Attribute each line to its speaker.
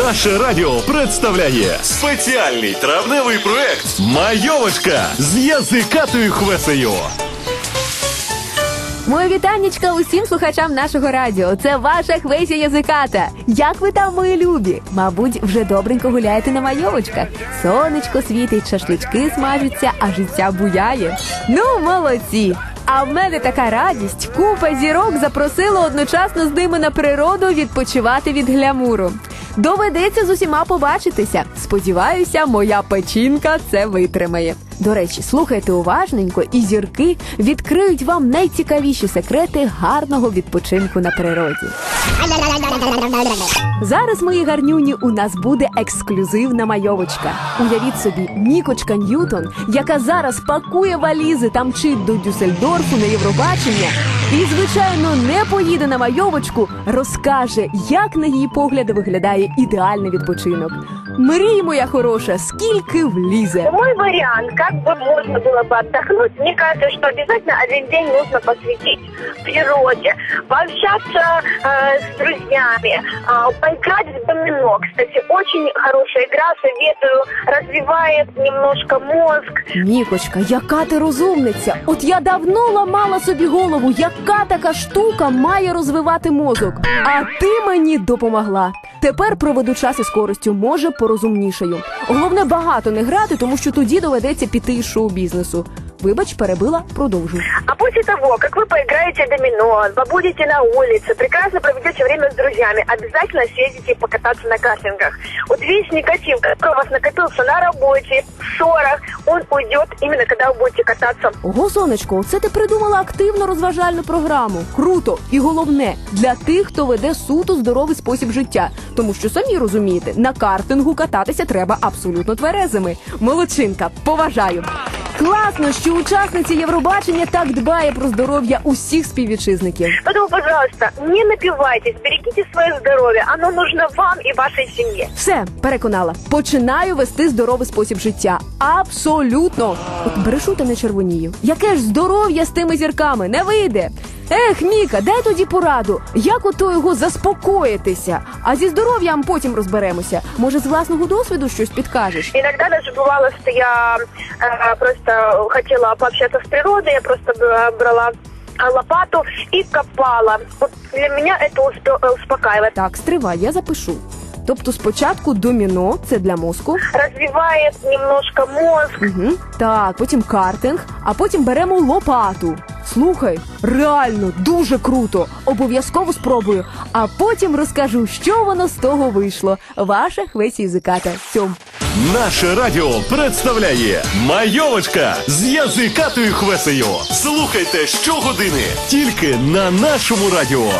Speaker 1: Наше радіо представляє спеціальний травневий проект Майовочка з язикатою хвесею.
Speaker 2: Моє вітаннячка усім слухачам нашого радіо. Це ваша Хвеся Язиката. Як ви там, мої любі? Мабуть, вже добренько гуляєте на майовочках. Сонечко світить, шашлички смажаться, а життя буяє. Ну, молодці! А в мене така радість. Купа зірок запросила одночасно з ними на природу відпочивати від глямуру. Доведеться з усіма побачитися. Сподіваюся, моя печінка це витримає. До речі, слухайте уважненько, і зірки відкриють вам найцікавіші секрети гарного відпочинку на природі. Зараз, мої гарнюні, у нас буде ексклюзивна майовочка. Уявіть собі, Нікочка Ньютон, яка зараз пакує валізи та мчить до Дюссельдорфу на Євробачення, і, звичайно, не поїде на майовочку, розкаже, як на її погляди виглядає ідеальний відпочинок. Мрій, моя хороша, скільки влізе.
Speaker 3: Мой вариант, как бы можно было бы отдохнуть, мне кажется, что обязательно один день нужно посвятить природе, пообщаться э, с друзьями, э, поиграть в домино. Кстати, очень хорошая игра, советую, развивает немножко мозг.
Speaker 2: Нікочка, яка ти розумниця? От я давно ламала собі голову, яка така штука має розвивати мозок. А ти мені допомогла. Тепер проведу час із користю, може порозумнішаю. Головне багато не грати, тому що тоді доведеться піти із шоу-бізнесу. Вибач, перебила, продовжуй.
Speaker 3: А после того, как вы поиграете в домино, побудете на улице, прекрасно проведете время с друзьями, обязательно съездите покататься на картингах. Вот весь негатив, который у вас накопился на работе, в ссорах, он уйдет именно когда вы будете кататься
Speaker 2: Ого, сонечко, це ти придумала активну розважальну програму. Круто! І головне для тих, хто веде суто здоровий спосіб життя. Тому що самі розумієте, на картингу кататися треба абсолютно тверезими. Молодчинка, поважаю. Класно, що учасниця Євробачення так дбає про здоров'я усіх співвітчизників.
Speaker 3: Поэтому, пожалуйста, не напивайтесь, берегите своє здоров'я. Оно нужно вам і вашій сім'ї.
Speaker 2: Все, переконала. Починаю вести здоровий спосіб життя. Абсолютно. От брешу та не червонію. Яке ж здоров'я з тими зірками не вийде. Ех, Міка, дай тоді пораду, як ото його заспокоїтися. А зі здоров'ям потім розберемося. Може, з власного досвіду щось підкажеш?
Speaker 3: Иногда даже бывало, что я э, просто хотела пообщаться с природой, я просто б- брала э, лопату и копала. Вот для меня это успе- успокаивает.
Speaker 2: Так, стривай, я запишу. Тобто спочатку доміно, це для мозку.
Speaker 3: Развивает немножко мозг.
Speaker 2: Угу. Так, потім картинг, а потім беремо лопату. Слухай, реально дуже круто. Обов'язково спробую. А потім розкажу, що воно з того вийшло. Ваша Хвесі язиката. Сьом.
Speaker 1: Наше радіо представляє Майовочка з язикатою хвесею. Слухайте щогодини тільки на нашому радіо.